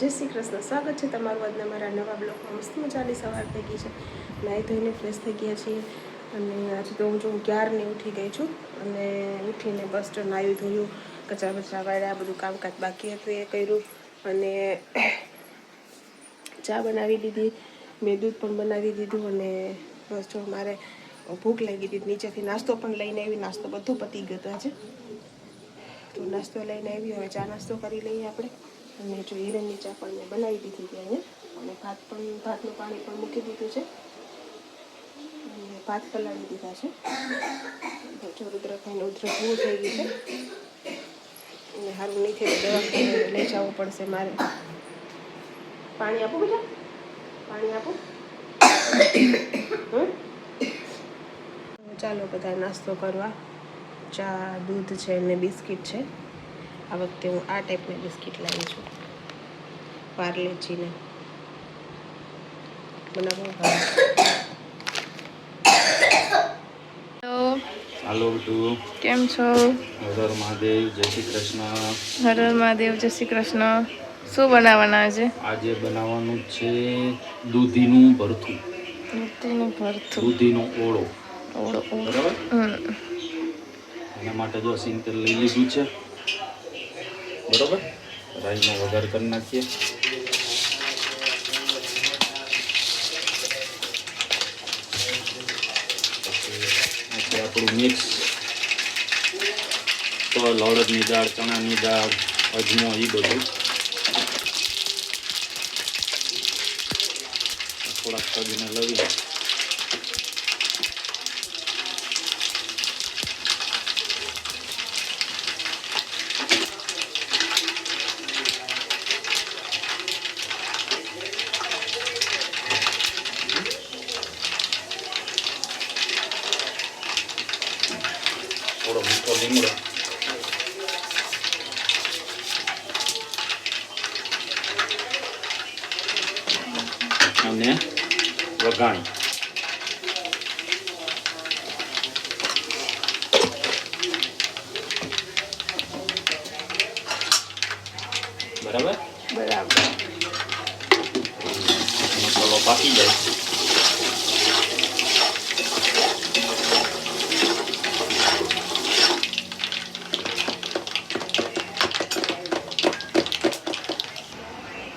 જય શ્રી કૃષ્ણ. સ્વાગત છે તમારું આજના મારા નવા બ્લોગમાં. મસ્ત મજાની સવાર થઈ ગઈ છે. નાહી ધોઈને ફ્રેશ થઈ ગયા છીએ. અને આજે તો હું જો ક્યારને ઉઠી ગઈ છું. અને ઉઠીને બસ જો નાહ્યું ધોયું. કચરા બચરા વાળ્યા, બધું કામકાજ બાકી હતું એ કર્યું. અને ચા બનાવી દીધી. મેં દૂધ પણ બનાવી દીધું અને બસ જો મારે ભૂખ લાગી હતી. નીચેથી નાસ્તો પણ લઈને આવી. નાસ્તો બધો પતી ગયો હતો આજે. તો નાસ્તો લઈને આવી. હવે ચા નાસ્તો કરી લઈએ આપણે. અને જો હિરણની ચા પણ મેં બનાવી દીધી હતી અહીંયા. અને ભાત પણ, ભાતનું પાણી પણ મૂકી દીધું છે. અને ભાત પલાળી દીધા છે. જો રુદ્ર ખાઈને ઉધરસ બહુ થઈ ગઈ છે. અને સારું નહીં થયું દવાખાને લઈ જવું પડશે મારે. પાણી આપો બેટા. પાણી આપો? ચાલો બધા નાસ્તો કરવા. ચા, દૂધ છે ને બિસ્કિટ છે. આ વખતે હું આ ટાઈપની બિસ્કિટ લાવી છું. પાર્લેજીને મને બહુ હાલો ટુ કેમ છો? હર મહાદેવ જય શ્રી કૃષ્ણ. હર હર મહાદેવ જય શ્રી કૃષ્ણ. શું બનાવવાના છે આજે બનાવવાનું છે દૂધીનું ભરથું. દૂધીનું ભરથું. દૂધીનો ઓળો. ઓળો ઓળો. બરાબર? એના માટે જો સિંગ તેલ લઈ લીધું છે. બરાબર રાઈનો વઘાર કરી નાખીએ પછી આપણું મિક્સ તલ અડદની દાળ ચણાની દાળ અજમો એ બધું થોડાક તજને લવી થોડો મીઠો લીમડો અને વઘાણી બરાબર બરાબર મસાલો પાકી જાય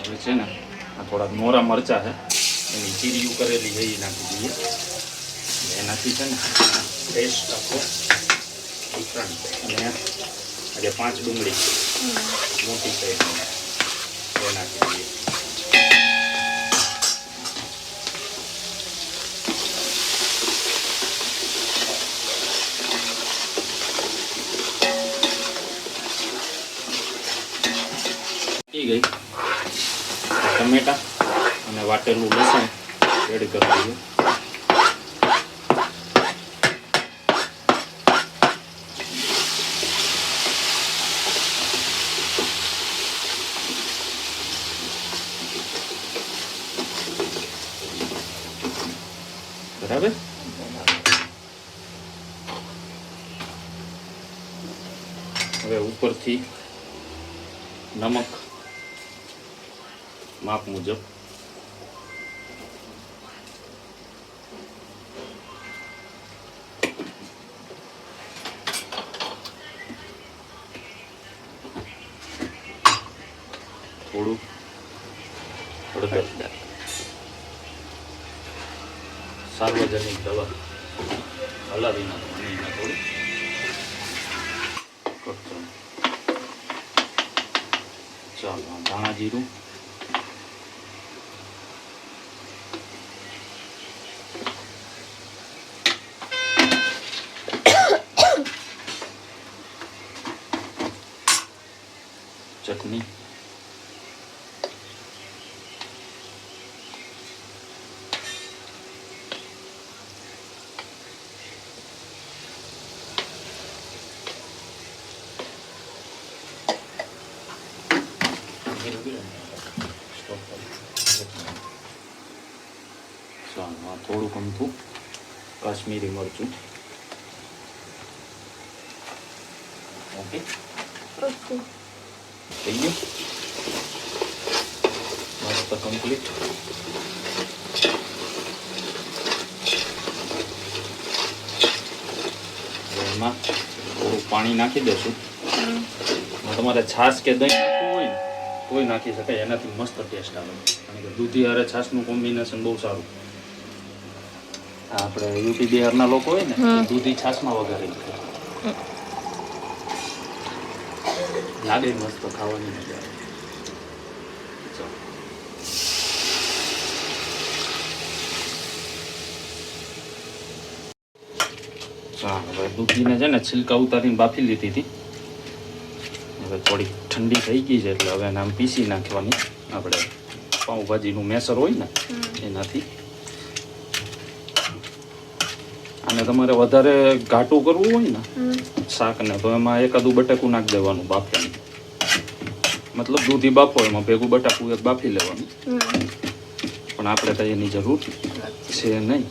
હવે છે ને આ થોડાક મોરા મરચા છે એની ચીરીયું કરેલી છે એ નાખી દઈએ એટલે એનાથી છે ને ટેસ્ટ આખો ડિફરન્ટ અને આજે પાંચ ડુંગળી મોટી સાઈઝની એ નાખી દઈએ થઈ ગઈ ટમેટા અને વાટેલું લસણ એડ કરી બરાબર? હવે ઉપરથી નમક માપ મુજબ થોડું હળદર. સાર્વજનિક દવા. હલાવી નાખવાની એમાં થોડું ચાલો ધાણા જીરું. ચટણી. ચાલો થોડુંક અમથું કાશ્મીરી મરચું ઓકે થઈ ગયું મસ્ત કમ્પ્લીટ એમાં થોડું પાણી નાખી દેશું. તમારે છાશ કે દહીં તોય નાખી શકાય એનાથી મસ્ત ટેસ્ટ આવે. કારણ કે દૂધી હારે છાશનું કોમ્બિનેશન બહુ સારું. આપણે યુપી બિહારના લોકો હોય ને દૂધી છાશમાં વગાડે લાગે મસ્ત ખાવાની મજા આવે. હા હવે દૂધીને છે ને છિલકા ઉતારીને બાફી લીધી હતી. હવે થોડી ઠંડી થઈ ગઈ છે એટલે હવે એને આમ પીસી નાખવાની. આપણે પાઉંભાજીનું મેસર હોય ને એનાથી. અને તમારે વધારે ઘાટું કરવું હોય ને. શાકને તો એમાં એકાદું બટાકું નાખી દેવાનું બાફવાનું મતલબ દૂધી બાફો એમાં ભેગું બટાકું એક બાફી લેવાનું. પણ આપણે તો એની જરૂર છે નહીં.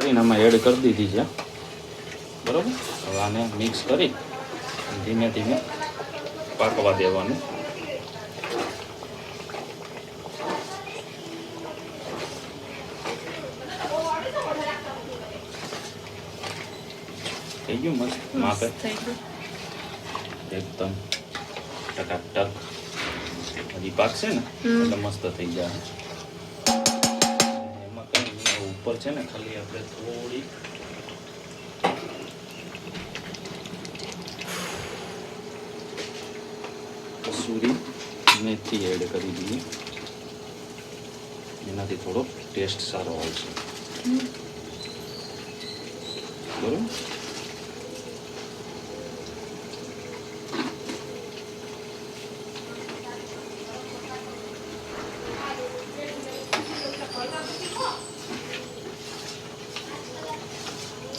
કરીને આમાં એડ કરી દીધી છે. બરાબર? હવે આને મિક્સ કરી ધીમે ધીમે પાકવા દેવાનું. થઈ ગયું મસ્ત માપે? થઈ ગયું. એકદમ ટકાટક. હજી પાકશે ને? એટલે મસ્ત થઈ જાય ઉપર છે ને ખાલી આપણે થોડી કસૂરી મેથી એડ કરી દઈએ. એનાથી થોડો ટેસ્ટ સારો આવશે. બરોબર?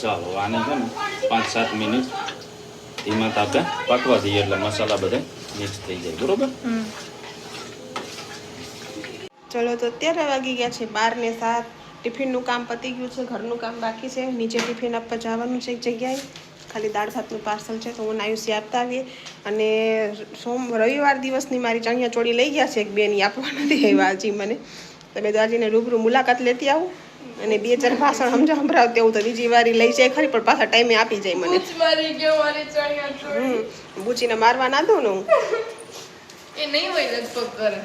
ચાલો પાંચ સાત મિનિટ ધીમા તાપે પાકવા દઈએ એટલે મસાલા બધા મિક્સ થઈ જાય, બરોબર? ચલો, તો અત્યારે વાગી ગયા છે બાર ને સાત. ટિફિનનું કામ પતી ગયું છે, ઘરનું કામ બાકી છે. નીચે ટિફિન આપવા જવાનું છે એક જગ્યાએ. ખાલી દાળ ભાતનું પાર્સલ છે, તો હું નાયુસી આપતા આવીએ. અને સોમ, રવિવાર દિવસની મારી ચણિયા ચોળી લઈ ગયા છે, એક બેની આપવા નથી આવ્યા હજી મને. તમે દાદાજીને દાજીને રૂબરૂ મુલાકાત લેતી આવું. અને બે ચાર ભાષણ સમજો સંભળાવતી તેવું તો બીજી વારી લઈ જાય ખરી પણ પાછા ટાઈમે આપી જાય મને. મારી ગયો મારી ચણિયા ચોળી. બુચીને મારવા ના દઉં ને હું? એ નહીં હોય લગભગ ઘરે.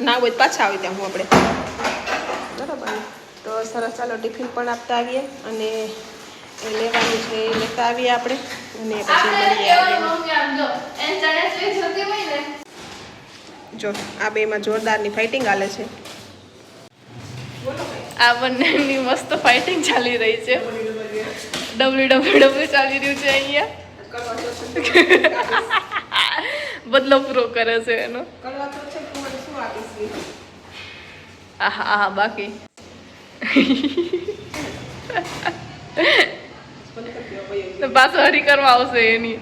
ના હોય પાછા આવી ત્યાં હું આપણે. બરાબર. તો સરસ ચાલો ટિફિન પણ આપતા આવીએ અને એ લેવાનું છે એ લેતા આવીએ આપણે. અને પછી મળીએ. જો. આ બેમાં જોરદારની ફાઇટિંગ હાલે છે. આ બંનેની મસ્ત ફાઇટિંગ ચાલી રહી છે. ડબલ્યુ ડબલ્યુ ડબલ્યુ ચાલી રહ્યું છે અહીંયા. બદલો પૂરો કરે છે એનો. આહા આહા, બાકી. પાછો હરી કરવા આવશે એની.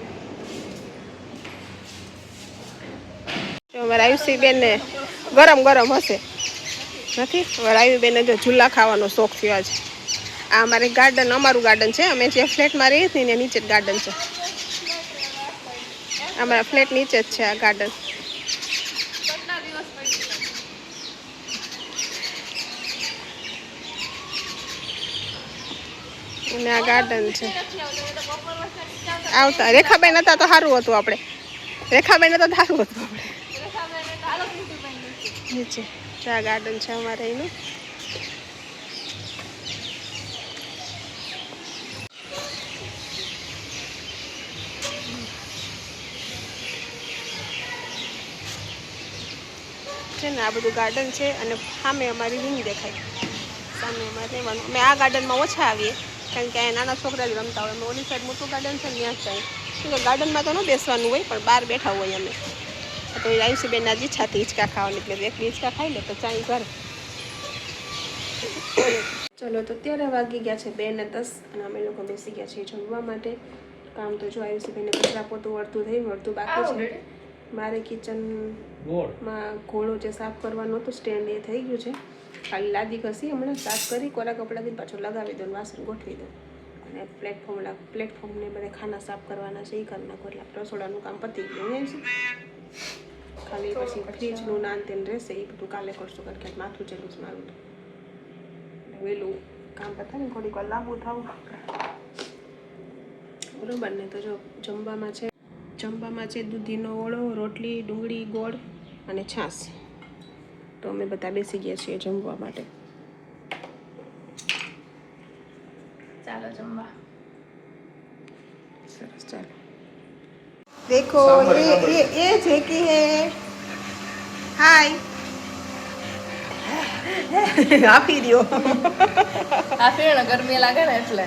અમારા આયુષી બેનને ગરમ ગરમ હશે. નથી. અમારા બેને જો ઝૂલા ખાવાનો શોખ થયો છે. આ અમારે ગાર્ડન અમારું ગાર્ડન છે. અમે જે ફ્લેટમાં રહીએ છીએ ને નીચે જ ગાર્ડન છે. અમારા ફ્લેટ નીચે જ છે આ ગાર્ડન અને આ ગાર્ડન છે. આવતા. રેખાબેન હતા તો સારું હતું આપણે. રેખાબેન હતા તો સારું હતું આપણે. નીચે આ ગાર્ડન છે અમારે એનું. છે ને, આ બધું ગાર્ડન છે અને સામે અમારી રીંગ દેખાય. સામે અમારે રહેવાનું. અમે આ ગાર્ડનમાં ઓછા આવીએ, કારણ કે અહીંયા નાના છોકરા જ રમતા હોય. અમે ઓલી સાઈડ મોટું ગાર્ડન છે ત્યાં જ જાય શું કે ગાર્ડનમાં તો ન બેસવાનું હોય, પણ બહાર બેઠા હોય અમે. તો આવ્યું આયુષીબેન આજ હતી હિંચકા ખાવાની એટલે એક હિંચકા ખાઈ લે તો ચાઈ ઘર ચલો તો અત્યારે વાગી ગયા છે બે ને દસ અને અમે લોકો બેસી ગયા છીએ જમવા માટે. કામ તો જો આયુષીબેનને કચરા પોતું વળતું થઈ વળતું બાકી છે. મારે કિચનમાં ઘોળો ઘોડો જે સાફ કરવાનો હતો સ્ટેન્ડ એ થઈ ગયું છે. ખાલી લાદી ઘસી હમણાં સાફ કરી કોરા કપડાથી પાછો લગાવી દો ને વાસણ ગોઠવી દો અને પ્લેટફોર્મ પ્લેટફોર્મને બધા ખાના સાફ કરવાના છે એ કરી નાખો એટલે રસોડાનું કામ પતી ગયું એમ છે. ખાલી પછી ફ્રીજનું નાન તેમ રહેશે એ બધું કાલે કરશું કારણ કે માથું ચેલું છે મારું વહેલું કામ ને થોડીક વાર લાંબુ થવું બરોબર ને તો જો જમવામાં છે જમવામાં છે દૂધીનો ઓળો રોટલી ડુંગળી ગોળ અને છાશ તો અમે બધા બેસી ગયા છીએ જમવા માટે ચાલો જમવા સરસ ચાલો देखो ये ये ये जेकी है हाय આપી દો આ ફેર ગરમી લાગે ને એટલે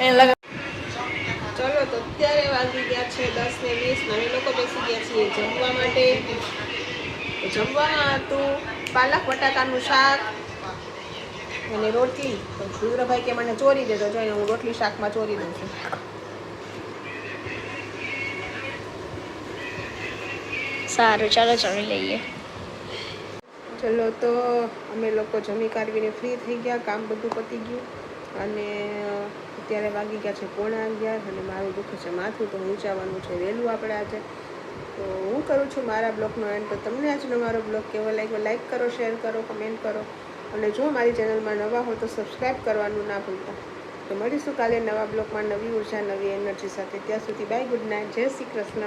એ લાગે ચલો તો અત્યારે વાગી ગયા છે દસ ને વીસ ને અમે લોકો બેસી ગયા છીએ જમવા માટે તો જમવામાં હતું પાલક બટાકાનું શાક અને રોટલી તો રુદ્રભાઈ કે મને ચોરી દેજો જો અહીંયા હું રોટલી શાકમાં ચોરી દઉં છું સારું, ચાલો જમી લઈએ. ચલો તો અમે લોકો જમી કાઢવીને ફ્રી થઈ ગયા, કામ બધું પતી ગયું. અને અત્યારે વાગી ગયા છે પોણા અગિયાર અને મારું દુઃખ છે માથું, તો ઊંચાવાનું છે વહેલું આપણે આજે. તો હું કરું છું મારા બ્લોગનો એન્ડ તો તમને આજનો મારો બ્લોગ કેવો લાગ્યો? લાઈક કરો શેર કરો કમેન્ટ કરો. અને જો મારી ચેનલમાં નવા હો તો સબસ્ક્રાઈબ કરવાનું ના ભૂલતા. તો મળીશું કાલે નવા બ્લોગમાં નવી ઊર્જા, નવી એનર્જી સાથે. ત્યાં સુધી બાય ગુડ નાઇટ જય શ્રી કૃષ્ણ.